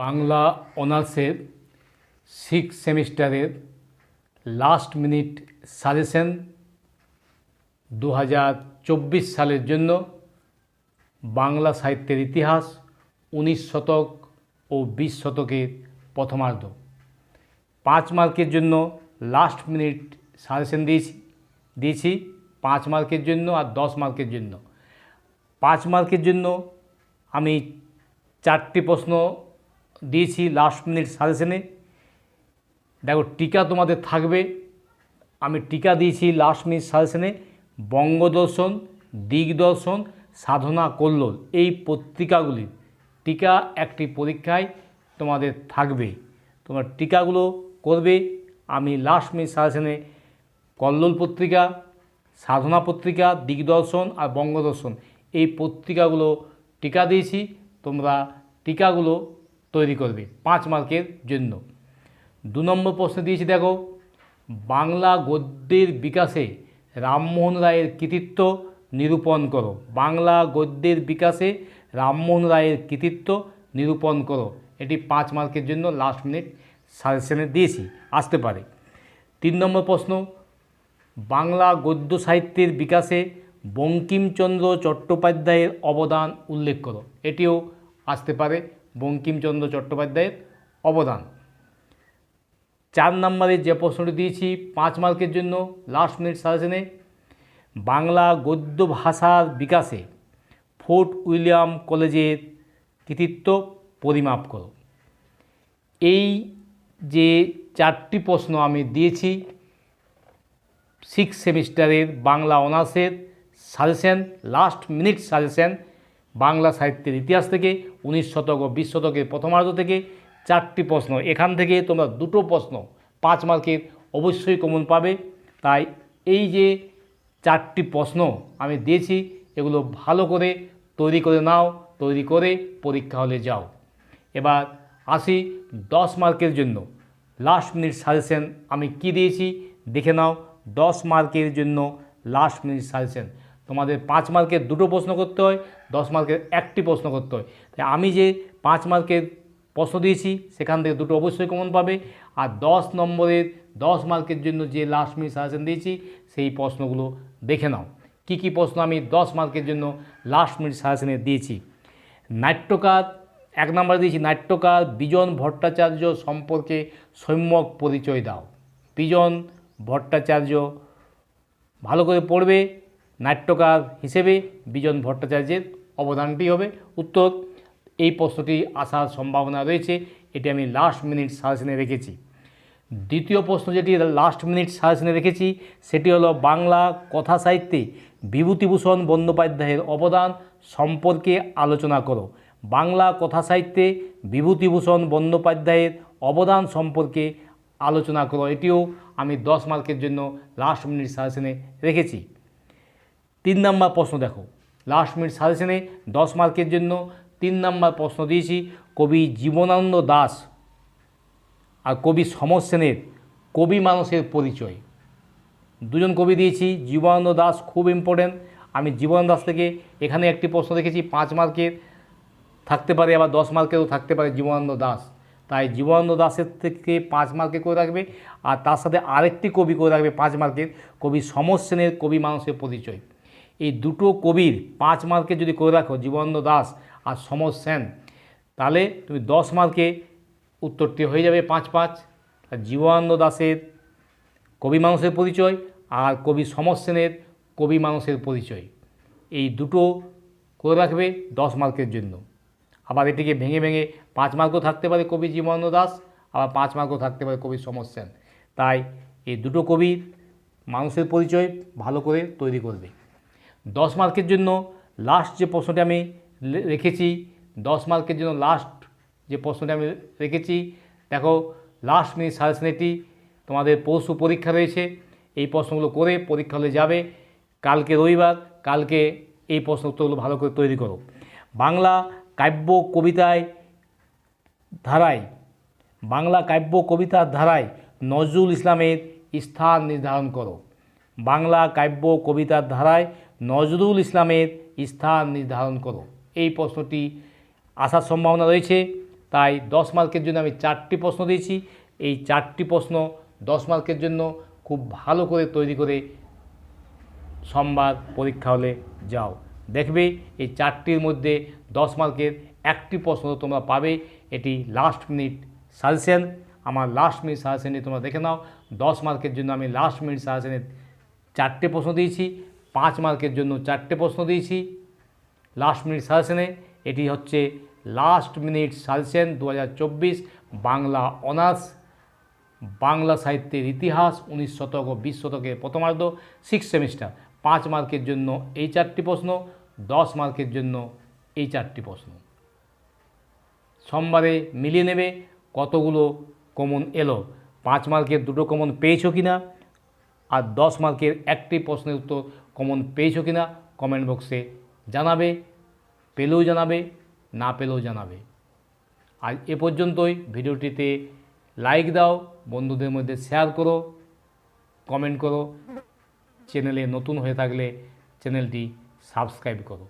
বাংলা অনার্সের সিক্স সেমিস্টারের last minute suggestion দু হাজার চব্বিশ সালের জন্য বাংলা সাহিত্যের ইতিহাস উনিশ শতক ও বিশ শতকের প্রথমার্ধ। পাঁচ মার্কের জন্য লাস্ট মিনিট সাজেশন দিয়েছি দিয়েছি পাঁচ মার্কের জন্য আর দশ মার্কের জন্য। পাঁচ মার্কের জন্য আমি চারটি প্রশ্ন দিয়েছি লাস্ট মিনিট সাজেশনে দেখো, টিকা তোমাদের থাকবে। আমি টিকা দিয়েছি লাস্ট মিনিট সাজেশনে বঙ্গদর্শন, দিগদর্শন, সাধনা কল্লোল, এই পত্রিকাগুলির টিকা একটি পরীক্ষায় তোমাদের থাকবে। তোমরা টিকাগুলো করবে। আমি লাস্ট মিনিট সাজেশনে কল্লোল পত্রিকা, সাধনা পত্রিকা, দিগদর্শন আর বঙ্গদর্শন, এই পত্রিকাগুলো টিকা দিয়েছি। তোমরা টিকাগুলো তৈরি করবে পাঁচ মার্কের জন্য। দু নম্বর প্রশ্ন দিয়েছি, দেখো, বাংলা গদ্যের বিকাশে রামমোহন রায়ের কৃতিত্ব নিরূপণ করো। বাংলা গদ্যের বিকাশে রামমোহন রায়ের কৃতিত্ব নিরূপণ করো। এটি পাঁচ মার্কের জন্য লাস্ট মিনিট সাজেশনে দিয়েছি, আসতে পারে। তিন নম্বর প্রশ্ন, বাংলা গদ্য সাহিত্যের বিকাশে বঙ্কিমচন্দ্র চট্টোপাধ্যায়ের অবদান উল্লেখ করো। এটিও আসতে পারে বঙ্কিমচন্দ্র চট্টোপাধ্যায়ের অবদান। চার নম্বরে যে প্রশ্নটি দিয়েছি, পাঁচ মার্কের জন্য লাস্ট মিনিট সাজেশনে বাংলা গদ্য ভাষার বিকাশে ফোর্ট উইলিয়াম কলেজের কৃতিত্ব পরিমাপ করো। এই যে চারটি প্রশ্ন আমি দিয়েছি সিক্স সেমিস্টারের বাংলা অনার্সের suggestion last minute suggestion Bangla সাহিত্যের ইতিহাস থেকে, উনিশ শতক ও বিশ শতকের প্রথমার্ধ থেকে চারটি প্রশ্ন। এখান থেকে তোমরা দুটো প্রশ্ন, পাঁচ মার্কের অবশ্যই কমন পাবে। তাই এই যে চারটি প্রশ্ন আমি দিয়েছি, এগুলো ভালো করে তৈরি করে নাও, তৈরি করে পরীক্ষা হলে যাও। এবার আসি দশ মার্কের জন্য। লাস্ট মিনিট সাজেশন আমি কি দিয়েছি? দেখে নাও, দশ মার্কের জন্য লাস্ট মিনিট সাজেশন তোমাদের পাঁচ মার্কের দুটো প্রশ্ন করতে হয়, দশ মার্কের একটি প্রশ্ন করতে হয়। তাই আমি যে পাঁচ মার্কের প্রশ্ন দিয়েছি, সেখান থেকে দুটো অবশ্যই কমন পাবে। আর দশ নম্বরের, দশ মার্কের জন্য যে লাস্ট মিনিট সাজেশন দিয়েছি, সেই প্রশ্নগুলো দেখে নাও। কি কি প্রশ্ন আমি দশ মার্কের জন্য লাস্ট মিনিট সাজেশনে দিয়েছি? নাট্যকার, এক নম্বরে দিয়েছি, নাট্যকার বিজন ভট্টাচার্য সম্পর্কে সম্যক পরিচয় দাও। বিজন ভট্টাচার্য, ভালো করে পড়বে। নাট্যকার হিসেবে বিজন ভট্টাচার্যের অবদানটি হবে। উত্তর, এই প্রশ্নটি আসার সম্ভাবনা রয়েছে, এটি আমি লাস্ট মিনিট সাজেশনে রেখেছি। দ্বিতীয় প্রশ্ন যেটি লাস্ট মিনিট সাজেশনে রেখেছি, সেটি হলো বাংলা কথা সাহিত্যে বিভূতিভূষণ বন্দ্যোপাধ্যায়ের অবদান সম্পর্কে আলোচনা করো। বাংলা কথা সাহিত্যে বিভূতিভূষণ বন্দ্যোপাধ্যায়ের অবদান সম্পর্কে আলোচনা করো। এটিও আমি দশ মার্কের জন্য লাস্ট মিনিট সাজেশনে রেখেছি। তিন নম্বর প্রশ্ন দেখো। লাস্ট মিনিট সাজেশনে দশ মার্কের জন্য তিন নম্বর প্রশ্ন দিয়েছি, কবি জীবনানন্দ দাস আর কবি সমর সেনের কবি মানুষের পরিচয়। দুজন কবি দিয়েছি, জীবনানন্দ দাস খুব ইম্পর্টেন্ট আমি জীবনানন্দ দাস থেকে এখানে একটি প্রশ্ন রেখেছি পাঁচ মার্কের থাকতে পারে, আবার দশ মার্কেরও থাকতে পারে জীবনানন্দ দাস। তাই জীবনানন্দ দাসের থেকে পাঁচ মার্কে করে রাখবে আর তার সাথে আরেকটি কবি করে রাখবে পাঁচ মার্কের কবি সমর সেনের কবি মানুষের পরিচয়। এই দুটো কবির পাঁচ মার্কে যদি করে রাখো, জীবনানন্দ দাস আর সমর সেন, তাহলে তুমি দশ মার্কে উত্তরটি হয়ে যাবে পাঁচ পাঁচ। আর জীবনানন্দ দাসের কবি মানুষের পরিচয় আর কবি সমর সেনের কবি মানুষের পরিচয়। এই দুটো করে রাখবে দশ মার্কের জন্য। আবার এটিকে ভেঙে ভেঙে পাঁচ মার্কও থাকতে পারে কবি জীবনানন্দ দাস, আবার পাঁচ মার্কও থাকতে পারে কবি সমর সেন। তাই এই দুটো কবির মানুষের পরিচয় ভালো করে তৈরি করবে। দশ মার্কের জন্য লাস্ট যে প্রশ্নটি আমি রেখেছি, দশ মার্কের জন্য লাস্ট যে প্রশ্নটি আমি রেখেছি, দেখো লাস্ট মিনিট সাজেশনেটি তোমাদের পরশু পরীক্ষা রয়েছে, এই প্রশ্নগুলো করে পরীক্ষা হলে যাবে, কালকে রবিবার, কালকে এই প্রশ্ন উত্তরগুলো ভালো করে তৈরি করো। বাংলা কাব্য কবিতায় ধারায়, বাংলা কাব্য কবিতার ধারায় নজরুল ইসলামের স্থান নির্ধারণ করো। বাংলা কাব্য কবিতার ধারায় নজরুল ইসলামের স্থান নির্ধারণ করো। এই প্রশ্নটি আসার সম্ভাবনা রয়েছে, তাই দশ মার্কের জন্য আমি চারটি প্রশ্ন দিয়েছি। এই চারটি প্রশ্ন দশ মার্কের জন্য খুব ভালো করে তৈরি করে সোমবার পরীক্ষা হলে যাও। দেখবে এই চারটির মধ্যে দশ মার্কের একটি প্রশ্ন তোমরা পাবে। এটি লাস্ট মিনিট সাজেশন আমার লাস্ট মিনিট সাজেশনে তোমরা দেখে নাও। দশ মার্কের জন্য আমি লাস্ট মিনিট সাজেশনে চারটে প্রশ্ন দিয়েছি। পাঁচ মার্কের জন্য চারটে প্রশ্ন দিয়েছি। লাস্ট মিনিট সাজেশনে এটি হচ্ছে লাস্ট মিনিট সাজেশন দু বাংলা অনার্স বাংলা সাহিত্যের ইতিহাস, উনিশ শতক ও বিশ শতকের প্রথমার্ধ সিক্স সেমিস্টার পাঁচ মার্কের জন্য এই চারটি প্রশ্ন, দশ মার্কের জন্য এই চারটি প্রশ্ন। সোমবারে মিলিয়ে নেবে কতগুলো কমন এলো? পাঁচ মার্কের দুটো কমন পেয়েছ কি না আর দশ মার্কের একটি প্রশ্নের উত্তর কমন পেয়েছ কি না কমেন্ট বক্সে জানাবে, পেলেও জানাবে, না পেলেও জানাবে। আজ এ পর্যন্তই ভিডিওটিতে লাইক দাও, বন্ধুদের মধ্যে শেয়ার করো কমেন্ট করো চ্যানেলে নতুন হয়ে থাকলে চ্যানেলটি সাবস্ক্রাইব করো।